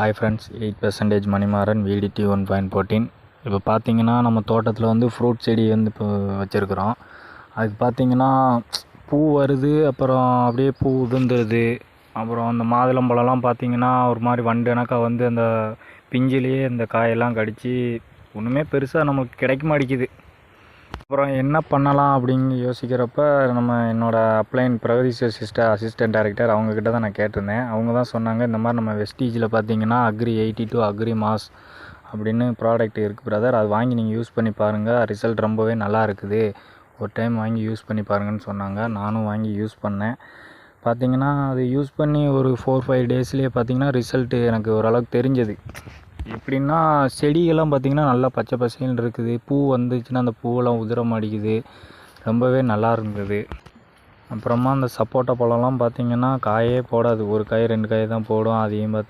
Hi friends eight percentage Manimaran விடிடி one point fourteen இப்போ பார்த்தீங்கன்னா நம்ம தோட்டத்தில் வந்து ஃப்ரூட் செடி வந்து இப்போ வச்சுருக்குறோம். அதுக்கு பார்த்தீங்கன்னா பூ வருது அப்புறம் அப்படியே பூ உதிர்ந்துருது. அப்புறம் அந்த மாதுளம்பழம்லாம் பார்த்தீங்கன்னா ஒரு மாதிரி வண்டுனாக்கா வந்து அந்த பிஞ்சிலேயே இந்த காயெல்லாம் கடித்து ஒன்றுமே பெருசாக நமக்கு கிடைக்க மாட்டேங்குது. அப்புறம் என்ன பண்ணலாம் அப்படின்னு யோசிக்கிறப்ப நம்ம என்னோடய அப்ளைன் பிரகதீஷ் சிஸ்டர் அசிஸ்டன்ட் டைரக்டர் அவங்கக்கிட்ட தான் நான் கேட்டிருந்தேன். அவங்க தான் சொன்னாங்க இந்த மாதிரி நம்ம வெஸ்டீஜில் பார்த்தீங்கன்னா agri eighty two agri mass அப்படின்னு ப்ராடக்ட் இருக்குது பிரதர் அது வாங்கி நீங்கள் யூஸ் பண்ணி பாருங்கள் ரிசல்ட் ரொம்பவே நல்லா இருக்குது. ஒரு டைம் வாங்கி யூஸ் பண்ணி பாருங்கன்னு சொன்னாங்க. நானும் வாங்கி யூஸ் பண்ணேன். பார்த்தீங்கன்னா அது யூஸ் பண்ணி ஒரு ஃபோர் ஃபைவ் டேஸ்லேயே பார்த்தீங்கன்னா ரிசல்ட்டு எனக்கு ஓரளவுக்கு தெரிஞ்சது. எப்படின்னா செடிகள்லாம் பார்த்திங்கன்னா நல்லா பச்சை பசேல்னு இருக்குது. பூ வந்துச்சுன்னா அந்த பூவெல்லாம் உதிர மாட்டேங்குது. ரொம்பவே நல்லா இருந்தது. அப்புறமா அந்த சப்போட்டா பழம்லாம் பார்த்திங்கன்னா காயே போடாது. ஒரு காய் ரெண்டு காய் தான் போடும். அதையும் பார்த்திங்கன்னா